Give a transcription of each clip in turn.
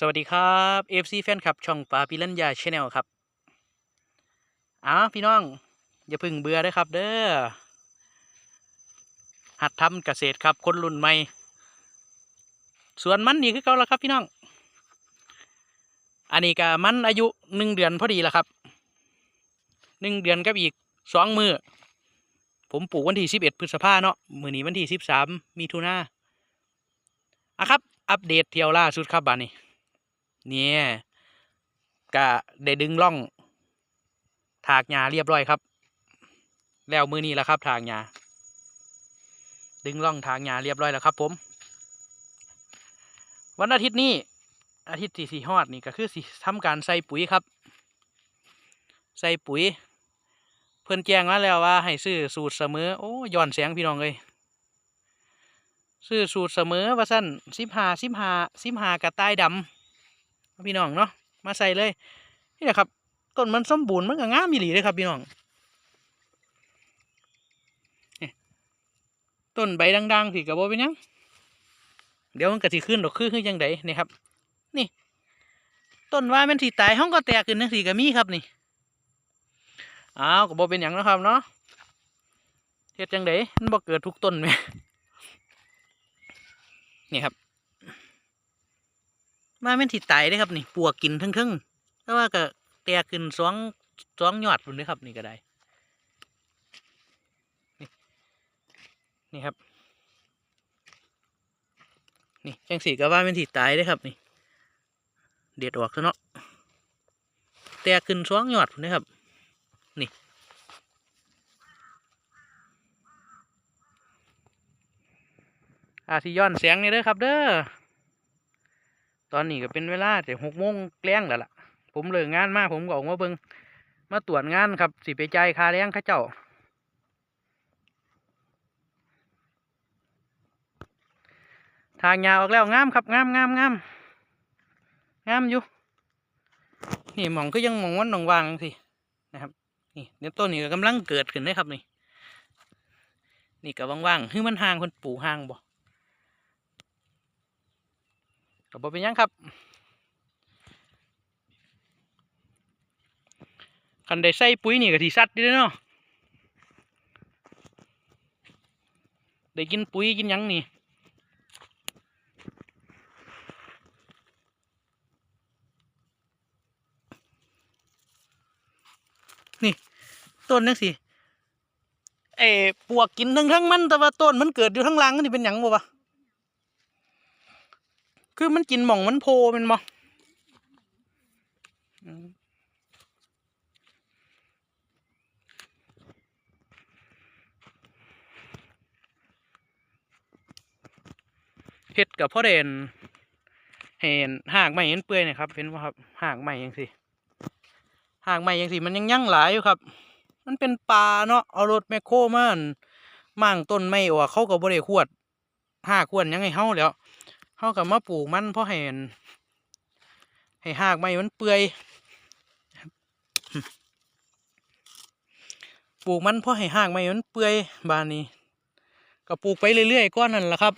สวัสดีครับ FC แฟนคลับ ช่องปาปิรัญญาชาแนลครับอ้าพี่น้อง อย่าพึ่งเบื่อเด้ครับ เด้อหัดทำเกษตรครับ คนรุ่นใหม่สวนมันนี่คือเก่าแล้วครับ พี่น้อง อันนี้ก็มันอายุหนึ่งเดือนพอดีแล้วครับหนึ่งเดือนกับอีกสองมือผมปลูกวันที่สิบเอ็ดพฤษภาเนาะมือนี้วันที่สิบสามมีทุนาอะครับ อัปเดตเที่ยวล่าสุดครับบานนี้ เนี่ยก็ได้ดึงล่อง ถากหญ้าเรียบร้อยครับ แล้วมือนี้แหละครับ ถากหญ้าดึงล่องถากหญ้าเรียบร้อยแล้วครับ ผม วันอาทิตย์นี้อาทิตย์ที่สี่ฮอดนี่ก็คือสิทำการใส่ปุ๋ยครับ ใส่ปุ๋ย เพิ่นแจ้งมาแล้วว่า ให้ซื้อสูตรเสมอโอ้ย้อนแสงพี่น้องเลยซื้อสูตรเสมอว่าสั้นสิบหาสิบหาสิบหากระต่ายดำ พี่น้องเนาะมาใส่เลยนี่แหละครับต้นมันสมบูรณ์มันก็งามมีหลีเลยครับพี่น้องต้นใบดังๆสิกระโบเป็นยังเดี๋ยวมันก็สิขึ้นดอกคือคือยังไงนี่ครับ นี่ ต้นว่ามันสีตายห้องก็แตกขึ้นนะสีก็มีครับนี่อ้าวกระโบเป็นยังนะครับเนาะเฮ็ดจังไดมันบ่เกิดทุกต้นไหมนี่ครับ มาแม่นที่ตายได้ครับนี่ปวกกินทั้งๆแต่ว่าก็แตกขึ้นสองสองยอดพุ่นเลยครับ นี่ก็ได้นี่นี่ครับ นี่จังสีก็ว่าแม่นที่ตายได้ครับนี่ เด็ดออกซะเนาะแตกขึ้นสองยอดพุ่นเลยครับ นี่อาสิย้อนเสียงนี่เด้อครับ เด้อ ตอนนี้ก็เป็นเวลาแต่หกโมงแกล้งแล้วล่ะ ผมเลิกงานมาผมก็ออกมาเบิงมาตรวจงานครับ สิไปจ่ายค่าแรงข้าเจ้า ทางยาวออกแล้วงามครับงามงามงามงามอยู่ นี่หมองก็ยังหมองวันหนองวางสินะครับ นี่เดี๋ยวต้นนี้ก็กำลังเกิดขึ้นได้ครับนี่ นี่ก็ว่างๆคือมันห่างคนปลูกห่างบ่ ก็บ่เป็นยังครับคันได้ใส่ปุ๋ยนี่ก็ที่สัตว์ดีเด้อเนาะได้กินปุ๋ยกินยังนี่นี่ ต้นนังสิเอ้ปวกกินทั้งทั้งมันแต่ว่าต้นมันเกิดอยู่ทั้งลังนี่เป็นหยังบ่วะ คือมันกินหม่องมันโพมันบ่อืมเฮ็ดกับพ่อเด่นเห็นหากไม้เห็นเปื่อยนะครับเห็นว่าครับหากไม้ยังสิหากไม้ยังสิมันยังยั่งหลายอยู่ครับ มันเป็นป่าเนาะเอารถแมคโครมันมั่งต้นไม้ออกเขาก็บ่ได้ขวดหาขวดยังไงเฮาแล้ว เขากับมาปลูกมันเพราะให้อันให้หากไม้มันเปื่อยปลูกมันเพราะให้หากไม้มันเปื่อยบานนี้ ก็ปลูกไปเรื่อยๆก้อนนั่นแหละครับ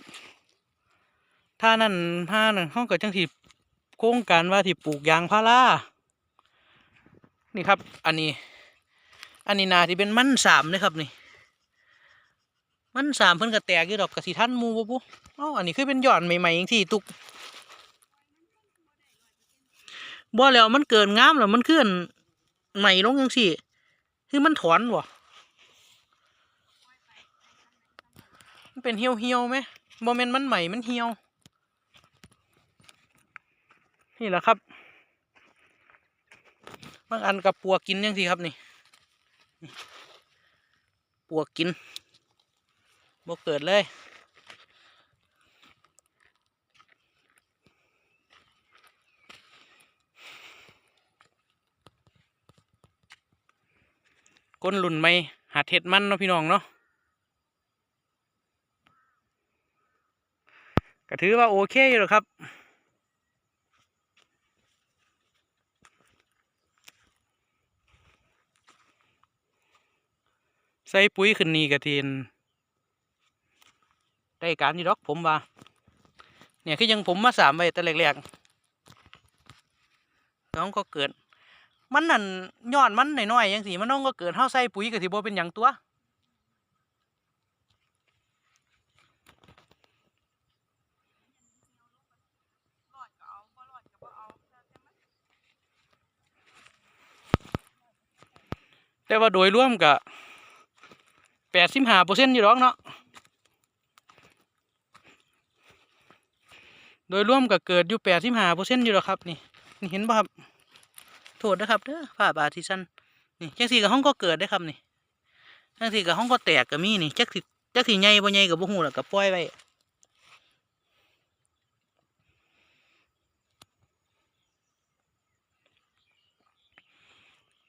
ถ้านั่นถ้านั่นเขาก็จังที่โครงการว่าที่ปลูกยางพารานี่ครับ อันนี้ อันนี้นาที่เป็นมันสามนะครับนี่ มันสามเพิ่นก็แตกอยู่ดอกกระสิทันมูบ่ปุ๊อ้าอันนี้คือเป็นยอดใหม่ๆอย่างที่ตุกบ่แล้วมันเกินงามแล้วมันเคลื่อนใหม่ลงจังซี่คือมันถอนบ่มันเป็นเหี่ยวเหี่ยวไหมบ่แมนมันใหม่มันเหี่ยว นี่แหละครับบางอันกับปัวกินจังซี่ครับนี่นี่ปวกินบ่เกิดเลย ก้นหลุ่นไม่หาเห็ดมันเนาะพี่น้องเนาะก็ถือว่าโอเคอยู่หรอครับใส่ปุ๋ยขึ้นนี่กระเทียนได้การอยู่ดอกผมว่า เนี่ยคือยังผมมาสามไว้แต่แรกๆน้องก็เกิด มันนั่นย้อนมันหน่อยๆยังสิมันต้องก็เกิดเท่าใส่ปุ๋ยกับสิบเป็นอย่างตัว แต่ว่าโดยรวมกับแปดสิบห้าเปอร์เซ็นต์อยู่หรอกเนาะโดยรวมกับเกิดอยู่แปดสิบห้าเปอร์เซ็นต์อยู่หรอกครับ นี่นี่เห็นป่ะครับ โทษนะครับเด้อภาพอาร์ติซันนี่จังซี่ก็ห้องก็เกิดได้ครับนี่จังซี่ก็ห้องก็แตกก็มีนี่จักสิจักสิใหญ่บ่ใหญ่ก็บ่ฮู้แล้วก็ปล่อยไว้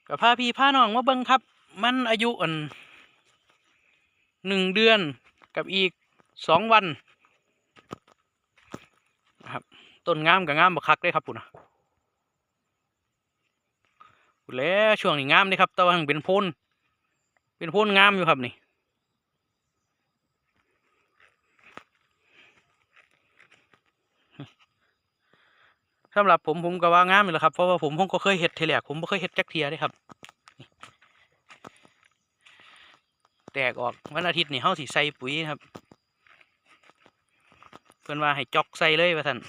ก็พาพี่พาน้องมาเบิ่งครับ มันอายุอันหนึ่งเดือนกับอีกสองวันนะครับต้นงามกับงามบักคักเลยครับปุ่นนะ แล้วช่วงนี้งามเลยครับต่ว่ายังเป็นโพนเป็นโพนงามอยู่ครับนี่สำหรับผมผมก็ว่างามอยู่แล้วครับเพราะว่าผมผมก็เคยเห็ดเทแลกผมไม่เคยเห็ดจักเทียเลยครับ แตกออกวันอาทิตย์นี่เฮาสิใส่ปุ๋ยครับ เพิ่นว่าให้จอกใส่เลยว่าท่าน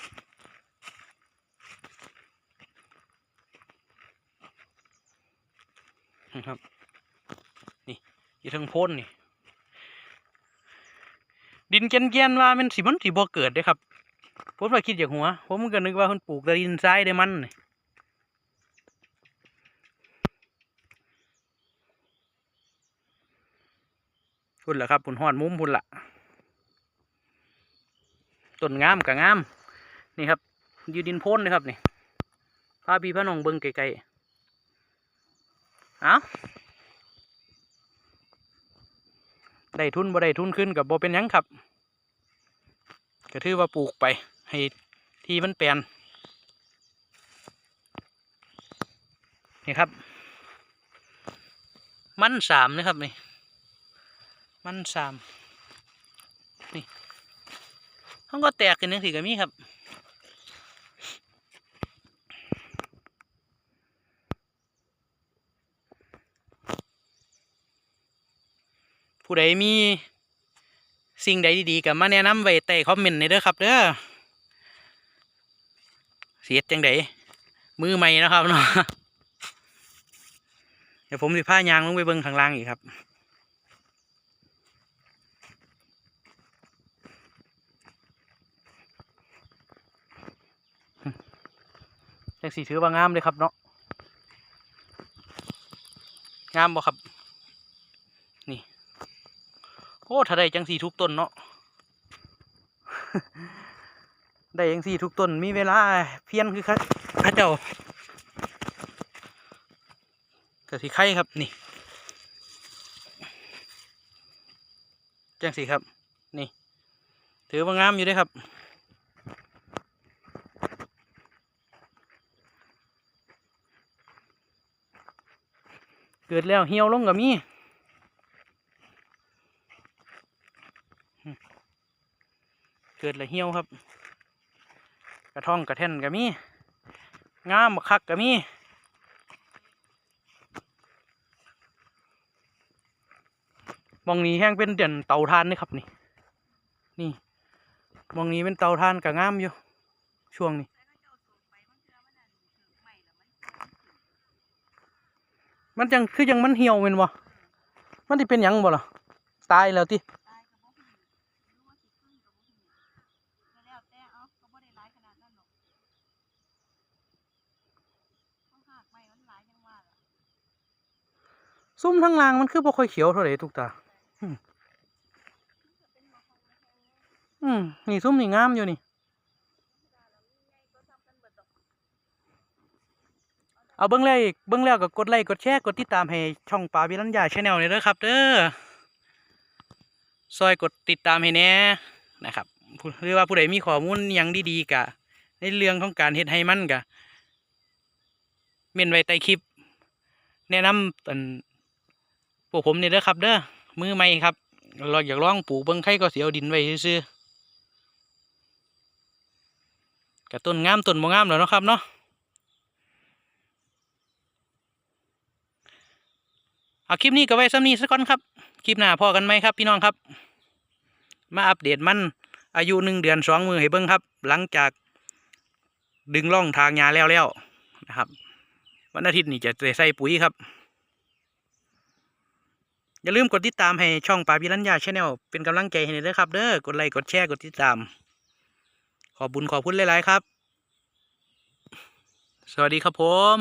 นะครับ นี่อยู่ทางโพ้นนี่ ดินเกลียนๆว่ามันสิมันสิบ่เกิดเด้ครับผมว่าคิดจากหัว ผมก็นึกว่าเพิ่นปลูกแต่ดินทรายได้มันนี่พุ่นละครับพุ่นหอดมุมพุ่นละต้นงามกับงาม นี่ครับอยูดินโพ้นนะครับนี่พาพี่พระนองเบิ้งไกลๆ เอาได้ทุนบ่ได้ทุนขึ้นกับบ่เป็นยังครับก็ถือว่าปลูกไปให้ที่มันแปลนนี่ครับ มันสามนะครับนี่มันสามนี่เขาก็แตกกันนึงสิก็มีครับ ผู้ใดมีสิ่งใดดีๆกับมาแนะนำไว้ใต้คอมเมนต์ในเด้อครับเด้อเสียดจังไดมือใหม่นะครับเนาะเดี๋ยวผมสิพายางลงไปเบิ่งข้างล่างอีกครับจังสีถือว่างามเลยครับเนาะงามบ่ครับ นี่ โอ้ถ้าได้จังสีทุกต้นเนาะได้จังสีทุกต้นมีเวลาเพียนคือเข้าเข้าเจ้ากะสิไข่ครับนี่จังสีครับ นี่ ถือว่างามอยู่ด้อครับเกิดแล้วเหี่ยวลงกับมีอืม เกิดล้วเหี่ยวครับ กระท่องกระแท่นกับมีงามคักกับมีมองนี้แห้งเป็นเด่นเตาทานนี่ครับนี่ นี่มองนี้เป็นเตาทานกับงามอยู่ ช่วงนี้มันเทื่อมังคือยังมันเหี่ยวแมันบ่มันที่เป็นยังบ่ล่ะตายแล้วติ ตายก็บ่ฮู้รู้ว่าสิพึ่งก็บ่ฮู้ก็แล้วแต่เอาก็บ่ได้หลายขนาดนั้นหรอกมันหากใหม่มันหลายจังว่าล่ะ ซุ่มทั้งลางมันคือบ่ค่อยเขียวเท่าไหร่ทุกตาอืมนี่ซุ่มนี่งามอยู่นี่ เอาเบิ้งแล้วอีกเบิ้งแล้วก็กดไลค์กดแชร์กดติดตามให้ช่องปาบิรัญญาชาแนลนี่เด้อครับเด้อซอยกดติดตามให้แน่นะครับหรือว่าผู้ใดมีข้อมูลยังดีๆกะ ในเรื่องของการเฮ็ดให้มันกะเมนไว้ใต้คลิป แนะนำอัน วกผมนี่เด้อครับ เด้อมือใหม่ครับเราอยากลองปลูกเบิ้งไข่ก็เสียวดินไว้ซื้อกระต้นงามต้นบ่งามแล้วนะครับเนาะเอาคลิปนี้ก็ไว้ซ้ำนี้สักก่อนครับ คลิปหน้าพอกันไหมครับ พี่น้องครับ มาอัปเดตมันอายุหนึ่งเดือนสองมือให้เบิ้งครับ หลังจากดึงล่องทางยาแล้วแล้วนะครับ วันอาทิตย์นี้จะใส่ปุ๋ยครับ อย่าลืมกดติดตามให้ช่องปาพิรัญญาชาแนลเป็นกำลังใจให้ด้วยครับ เด้อกดไลค์กดแชร์กดติดตาม ขอบบุญขอบคุณหลาย ๆ ครับ สวัสดีครับผม